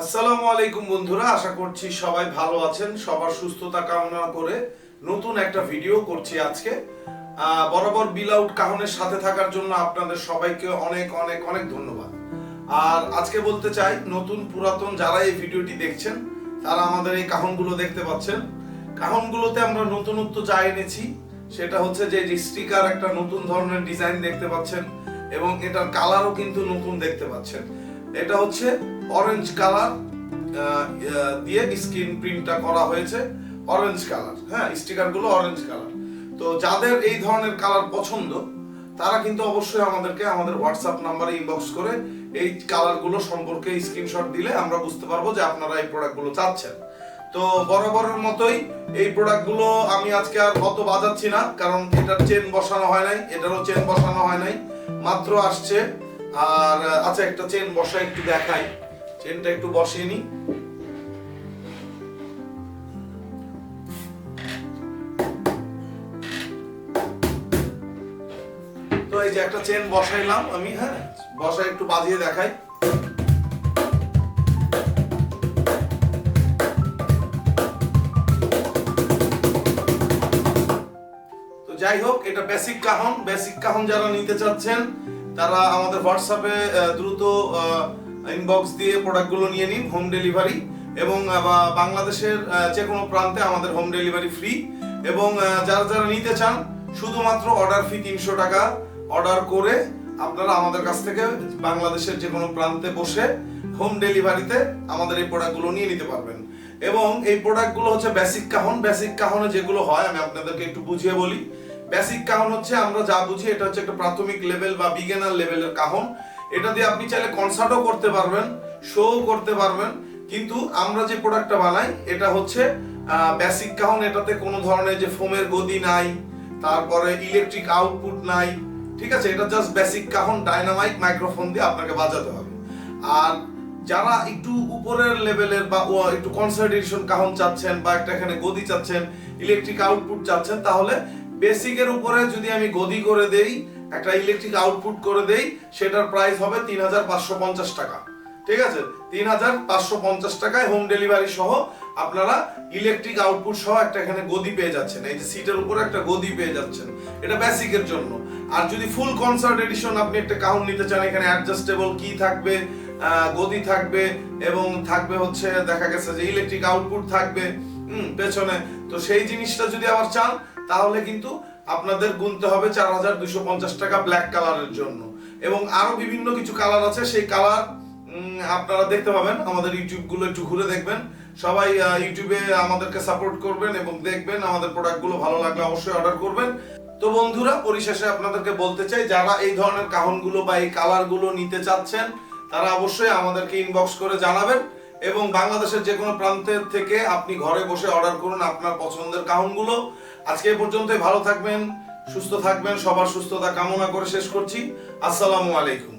আসসালামু আলাইকুম বন্ধুরা, আশা করছি সবাই ভালো আছেন। সবার সুস্থতা কামনা করে নতুন একটা ভিডিও করছি আজকে। বরাবর বিল আউট কাহনের সাথে থাকার জন্য আপনাদের সবাইকে অনেক অনেক অনেক ধন্যবাদ। আর আজকে বলতে চাই, নতুন পুরাতন যারা এই ভিডিওটি দেখছেন, তারা আমাদের এই কাহনগুলো দেখতে পাচ্ছেন। কাহনগুলোতে আমরা নতুনত্ব যা এনেছি, সেটা হচ্ছে যে স্টিকার একটা নতুন ধরনের ডিজাইন দেখতে পাচ্ছেন, এবং এটার কালারও কিন্তু নতুন দেখতে পাচ্ছেন। এটা হচ্ছে অরেঞ্জ কালার দিয়ে স্ক্রিন প্রিন্টটা করা হয়েছে অরেঞ্জ কালার হ্যাঁ স্টিকারগুলো অরেঞ্জ কালার তো যাদের এই ধরনের কালার পছন্দ, তারা কিন্তু অবশ্যই আমাদেরকে আমাদের হোয়াটসঅ্যাপ নাম্বারে ইনবক্স করে এই কালারগুলো সম্পর্কে স্ক্রিনশট দিলে আমরা বুঝতে পারব যে আপনারা এই প্রোডাক্টগুলো চাচ্ছেন। তো বরাবরের মতোই এই প্রোডাক্টগুলো আমি আজকে আর অত বাজাচ্ছি না, কারণ এটার চেন বসানো হয় নাই, এটারও চেন বসানো হয় নাই। মাত্র আসছে আর আচ্ছা একটা চেন বসা একটু দেখাই। চেনটা একটু বসিয়ে নিই তো এই যে একটা চেন বসাইলাম আমি হ্যাঁ? বসাই, একটু বাজিয়ে দেখাই। যাই হোক, এটা বেসিক কাহন। বেসিক কাহন যারা নিতে চাচ্ছেন তারা আমাদের হোয়াটসঅ্যাপে দ্রুত ইনবক্স দিয়ে প্রোডাক্টগুলো নিয়ে নিন হোম ডেলিভারি এবং বাংলাদেশের যে কোনো প্রান্তে আমাদের হোম ডেলিভারি ফ্রি এবং যারা যারা নিতে চান, শুধুমাত্র অর্ডার ফি তিনশো টাকা অর্ডার করে আপনারা আমাদের কাছ থেকে বাংলাদেশের যে কোনো প্রান্তে বসে হোম ডেলিভারিতে আমাদের এই প্রোডাক্টগুলো নিয়ে নিতে পারবেন। এবং এই প্রোডাক্টগুলো হচ্ছে বেসিক কাহন। বেসিক কাহনে যেগুলো হয়, আমি আপনাদেরকে একটু বুঝিয়ে বলি। বেসিক কাহন হচ্ছে, আমরা যা বুঝি এটা হচ্ছে একটা প্রাথমিক লেভেল বা বিগিনার লেভেলের কাহন। এটা দিয়ে আপনি চাইলে কনসার্টও করতে পারবেন শো করতে পারবেন, কিন্তু আমরা যে প্রোডাক্টটা বানাই, এটা হচ্ছে বেসিক কাহন। এটাতে কোনো ধরনের যে ফোমের গদি নাই, তারপরে ইলেকট্রিক আউটপুট নাই, ঠিক আছে? এটা জাস্ট বেসিক কাহন ডাইনামাইক মাইক্রোফোন দিয়ে আপনাকে বাজাতে হবে। আর যারা একটু উপরের লেভেলের বা একটু কনসার্ট এডিশন কাহন চাচ্ছেন বা একটা এখানে গদি চাচ্ছেন ইলেকট্রিক আউটপুট চাচ্ছেন, তাহলে বেসিকের উপরে যদি আমি গদি করে দেই, একটা ইলেকট্রিক আউটপুট করে দেই, সেটার প্রাইস হবে তিন হাজার পাঁচশো পঞ্চাশ টাকা। ঠিক আছে? তিন হাজার পাঁচশো পঞ্চাশ টাকায় হোম ডেলিভারি সহ আপনারা ইলেকট্রিক আউটপুট সহ একটা এখানে গদি পেয়ে যাচ্ছেন। এই যে সিটের উপরে একটা গদি পেয়ে যাচ্ছেন। এটা বেসিকের জন্য। আর যদি ফুল কনসার্ট এডিশন আপনি একটা কাউন্ট নিতে চান, এখানে অ্যাডজাস্টেবল কি থাকবে গদি থাকবে এবং থাকবে হচ্ছে, দেখা গেছে যে ইলেকট্রিক আউটপুট থাকবে পেছনে। তো সেই জিনিসটা যদি আবার চান তাহলে কিন্তু আপনাদের গুনতে হবে চার হাজার দুশো পঞ্চাশ টাকা ব্ল্যাক কালারের জন্য। এবং আরও বিভিন্ন কিছু কালার আছে, সেই কালার আপনারা দেখতে পাবেন। আমাদের ইউটিউবগুলো একটু ঘুরে দেখবেন। সবাই ইউটিউবে আমাদেরকে সাপোর্ট করবেন এবং দেখবেন আমাদের প্রোডাক্টগুলো ভালো লাগলে অবশ্যই অর্ডার করবেন। তো বন্ধুরা, পরিশেষে আপনাদেরকে বলতে চাই, যারা এই ধরনের কাহনগুলো বা এই কালারগুলো নিতে চাচ্ছেন, তারা অবশ্যই আমাদেরকে ইনবক্স করে জানাবেন। এবং বাংলাদেশের যে কোনো প্রান্তের থেকে আপনি ঘরে বসে অর্ডার করুন আপনার পছন্দের কাহনগুলো। আজকে পর্যন্তই ভালো থাকবেন সুস্থ থাকবেন সবার সুস্থতা কামনা করে শেষ করছি। আসসালামু আলাইকুম।